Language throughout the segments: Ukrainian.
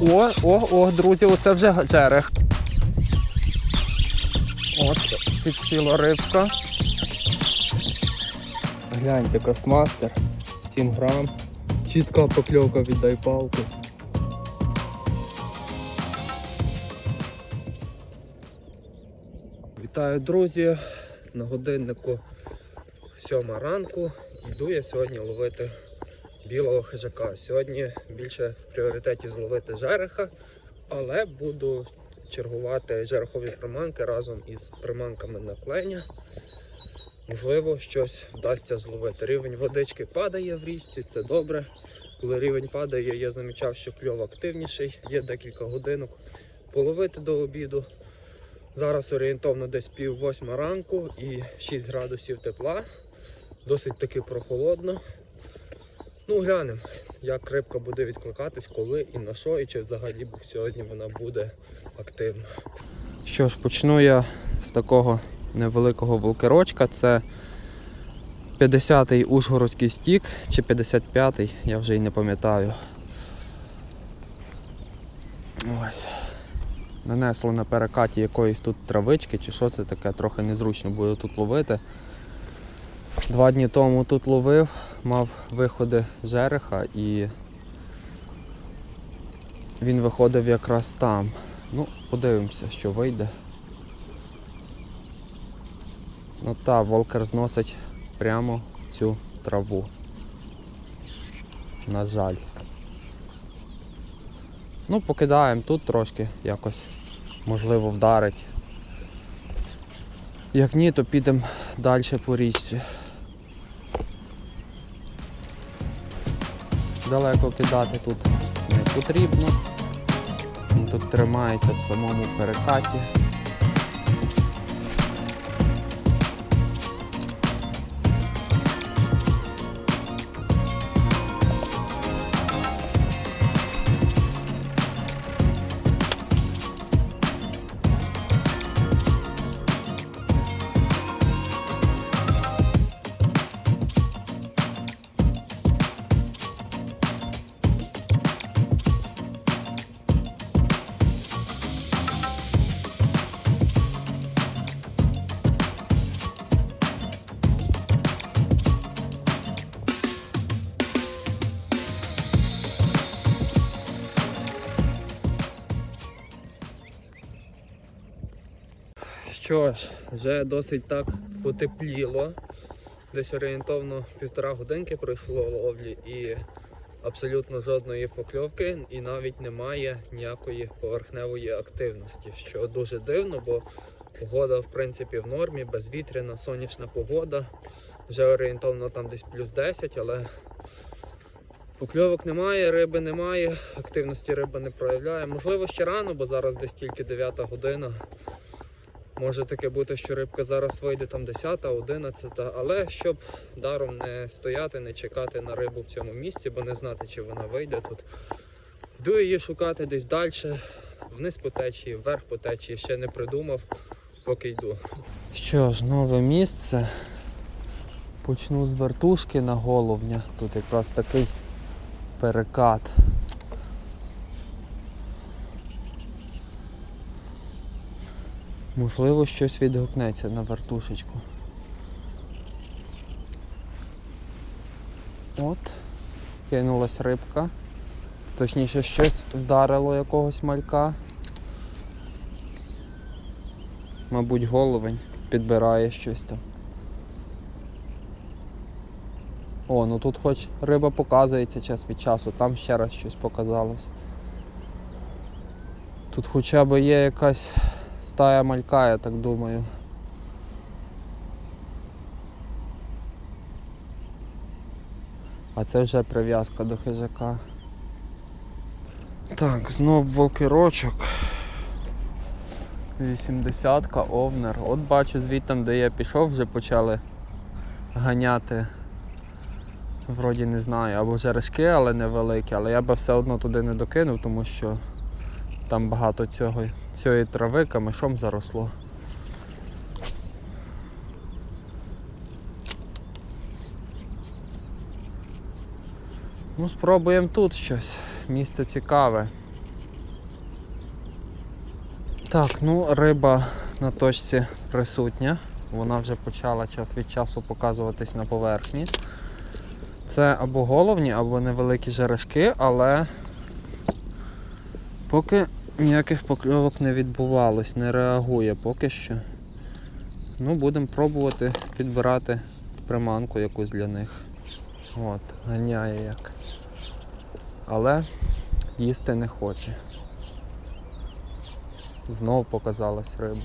О, о, о, друзі, оце вже жерех. От, підсіла рибка. Гляньте, кастмастер. 7 грам. Чітка покльовка віддай палку. Вітаю, друзі! На годиннику 7 ранку. Йду я сьогодні ловити білого хижака. Сьогодні більше в пріоритеті зловити жереха, але буду чергувати жерехові приманки разом із приманками на кленя. Можливо, щось вдасться зловити. Рівень водички падає в річці, це добре. Коли рівень падає, я замічав, що кльов активніший, є декілька годинок половити до обіду. Зараз орієнтовно десь пів восьма ранку і 6 градусів тепла. Досить таки прохолодно. Ну, глянемо, як рибка буде відкликатись, коли і на що, і чи взагалі сьогодні вона буде активна. Що ж, почну я з такого невеликого волкерочка. Це 50-й Ужгородський стік чи 55-й, я вже й не пам'ятаю. Ось. Нанесло на перекаті якоїсь тут травички, чи що це таке, трохи незручно буде тут ловити. Два дні тому тут ловив, мав виходи жереха і він виходив якраз там. Ну, подивимося, що вийде. Ну та, волкер зносить прямо в цю траву. На жаль. Ну, покидаємо тут трошки якось, можливо, вдарить. Як ні, то підемо далі по річці. Далеко кидати тут не потрібно. Він тут тримається в самому перекаті. Що ж, вже досить так потепліло. Десь орієнтовно півтора годинки пройшло ловлі і абсолютно жодної покльовки, і навіть немає ніякої поверхневої активності, що дуже дивно, бо погода в принципі в нормі, безвітряна, сонячна погода. Вже орієнтовно там десь плюс 10, але покльовок немає, риби немає, активності риба не проявляє. Можливо, ще рано, бо зараз десь тільки 9 година. Може таке бути, що рибка зараз вийде там 10, 11, але щоб даром не стояти, не чекати на рибу в цьому місці, бо не знати, чи вона вийде тут. Йду її шукати десь далі, вниз по течії, вверх по течії, ще не придумав, поки йду. Що ж, нове місце. Почну з вертушки на головня. Тут якраз такий перекат. Можливо, щось відгукнеться на вертушечку. От, кинулась рибка. Точніше, щось вдарило якогось малька. Мабуть, головень підбирає щось там. О, ну тут хоч риба показується час від часу, там ще раз щось показалось. Тут хоча б є якась стая малька, я так думаю. А це вже прив'язка до хижака. Так, знов волкерочок. 80-ка, овнер. От бачу звідти, де я пішов, вже почали ганяти. Вроді не знаю, або жерешки, але невеликі, але я би все одно туди не докинув, тому що там багато цього, цієї трави камишом заросло. Ну, спробуємо тут щось. Місце цікаве. Так, ну риба на точці присутня. Вона вже почала час від часу показуватись на поверхні. Це або головні, або невеликі жерешки, але поки ніяких покльовок не відбувалось, не реагує поки що. Ну, будемо пробувати підбирати приманку якусь для них. От, ганяє як. Але їсти не хоче. Знов показалась риба.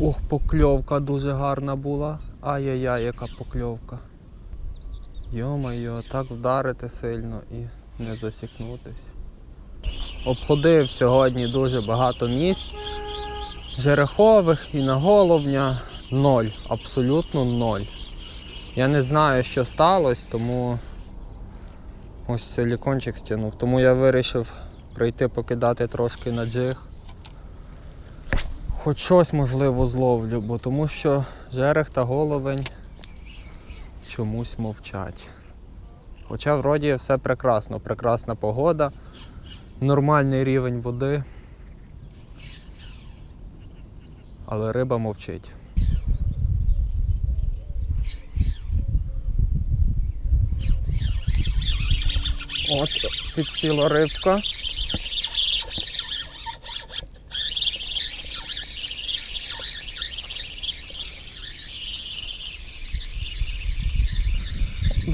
Ох, покльовка дуже гарна була. Ай-яй-яй, яка покльовка. Йо-моє, так вдарити сильно і не засікнутись. Обходив сьогодні дуже багато місць. Жерехових і на головня ноль. Абсолютно ноль. Я не знаю, що сталося, тому ось силікончик стягнув. Тому я вирішив прийти покидати трошки на джиг. Хоч щось можливо зловлю, бо тому що жерех та головень чомусь мовчать. Хоча вроді все прекрасно, прекрасна погода, нормальний рівень води, але риба мовчить. От, підсіла рибка.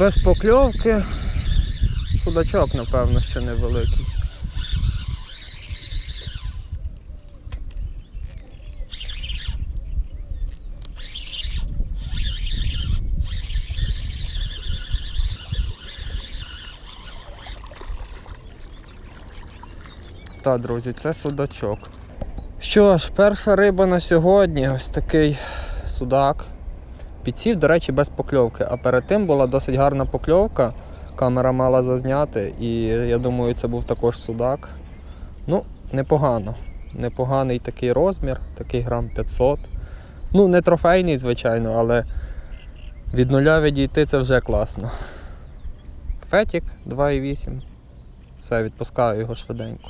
Без покльовки. Судачок, напевно, ще невеликий. Та, друзі, це судачок. Що ж, перша риба на сьогодні ось такий судак. Підсів, до речі, без покльовки, а перед тим була досить гарна покльовка. Камера мала зазняти, і я думаю, це був також судак. Ну, непогано. Непоганий такий розмір, такий грам 500. Ну, не трофейний, звичайно, але від нуля відійти це вже класно. Фетік 2,8. Все, відпускаю його швиденько.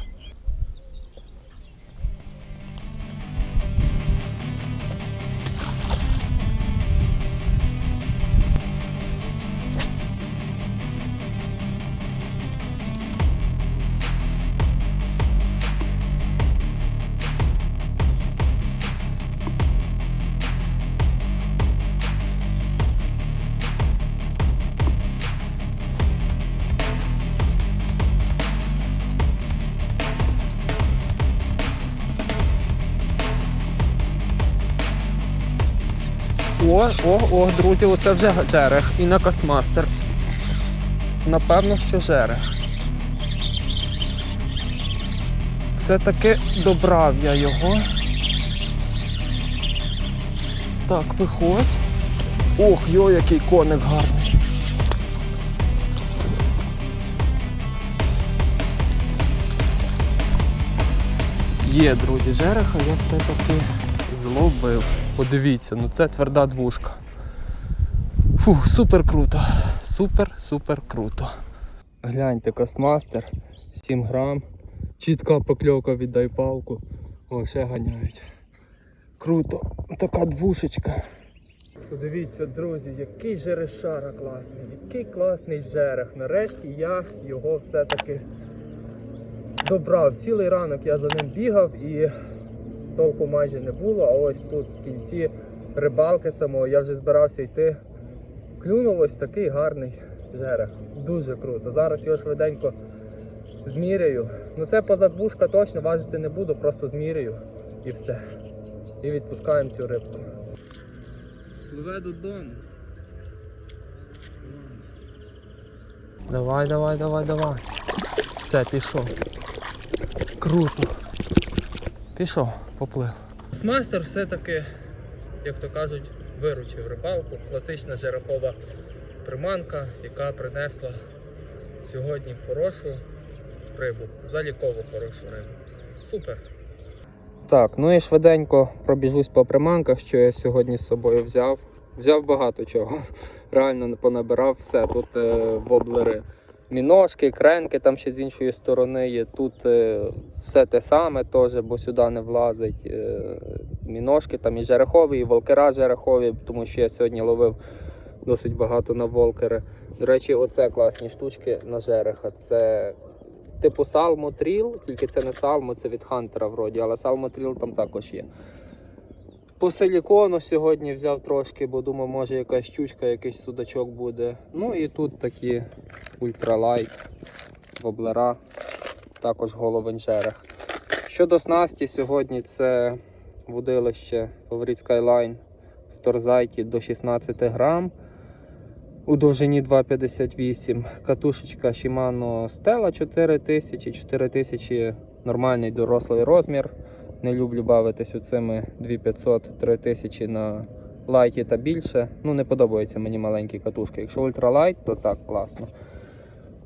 О, о, о, друзі, оце вже жерех і на космастер. Напевно, що жерех. Все-таки добрав я його. Так, виходь. Ох, йо, який коник гарний. Є, друзі, жереха я все-таки зловив. Подивіться, ну це тверда двушка. Фу, супер круто. Супер, супер круто. Гляньте, костмастер, 7 грам. Чітка покльовка віддай палку. О, ще ганяють. Круто. Така двушечка. Подивіться, друзі, який жерешара класний, який класний жерех. Нарешті я його все-таки добрав. Цілий ранок я за ним бігав і толку майже не було, а ось тут в кінці рибалки самого я вже збирався йти. Клюнув ось такий гарний жерех. Дуже круто. Зараз його швиденько зміряю. Ну це позадвушка точно, важити не буду, просто зміряю і все. І відпускаємо цю рибку. Пливе додому. Давай, давай, давай, давай. Все, пішов. Круто. Пішов, поплив. Смастер все-таки, як то кажуть, виручив рибалку. Класична жерехова приманка, яка принесла сьогодні хорошу рибу, залікову хорошу рибу. Супер! Так, ну і швиденько пробіжусь по приманках, що я сьогодні з собою взяв. Взяв багато чого. Реально понабирав все. Тут е, воблери міножки, кренки там ще з іншої сторони є. Тут е, все те саме теж, бо сюди не влазить. Е, міножки там і жерехові, і волкера жерехові, тому що я сьогодні ловив досить багато на волкери. До речі, оце класні штучки на жереха. Це типу Trill, тільки це не Salmo, це від Хантера вроді, але Trill там також є. По силікону сьогодні взяв трошки, бо думав, може якась щучка, якийсь судачок буде. Ну і тут такі ультралайт, воблера, також головень жерех. Щодо снасті, сьогодні це водилище Favorite Skyline в Торзайті до 16 грам. У довжині 2,58. Катушечка Shimano Stella 4000, 4000 нормальний дорослий розмір. Не люблю бавитись оцими 2500-3000 на лайті та більше. Ну, не подобаються мені маленькі катушки. Якщо ультралайт, то так класно.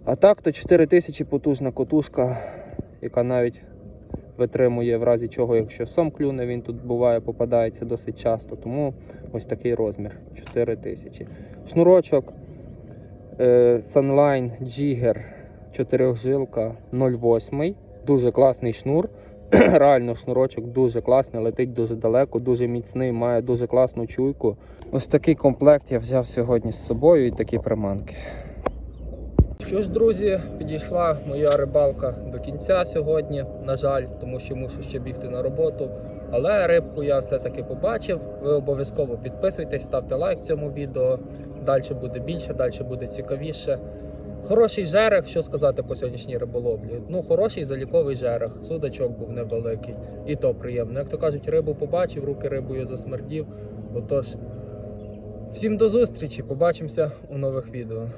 А так, то 4000 потужна катушка, яка навіть витримує в разі чого, якщо сом клюне, він тут буває, попадається досить часто. Тому ось такий розмір 4000. Шнурочок е, Sunline Jigger 4 жилка 0,8. Дуже класний шнур. Реально шнурочок дуже класний, летить дуже далеко, дуже міцний, має дуже класну чуйку. Ось такий комплект я взяв сьогодні з собою і такі приманки. Що ж, друзі, підійшла моя рибалка до кінця сьогодні, на жаль, тому що мушу ще бігти на роботу. Але рибку я все-таки побачив. Ви обов'язково підписуйтесь, ставте лайк цьому відео. Далі буде більше, далі буде цікавіше. Хороший жерех, що сказати по сьогоднішній риболовлі. Ну, хороший заліковий жерех. Судачок був невеликий. І то приємно. Як то кажуть, рибу побачив, руки рибою засмердів. Отож, всім до зустрічі, побачимося у нових відео.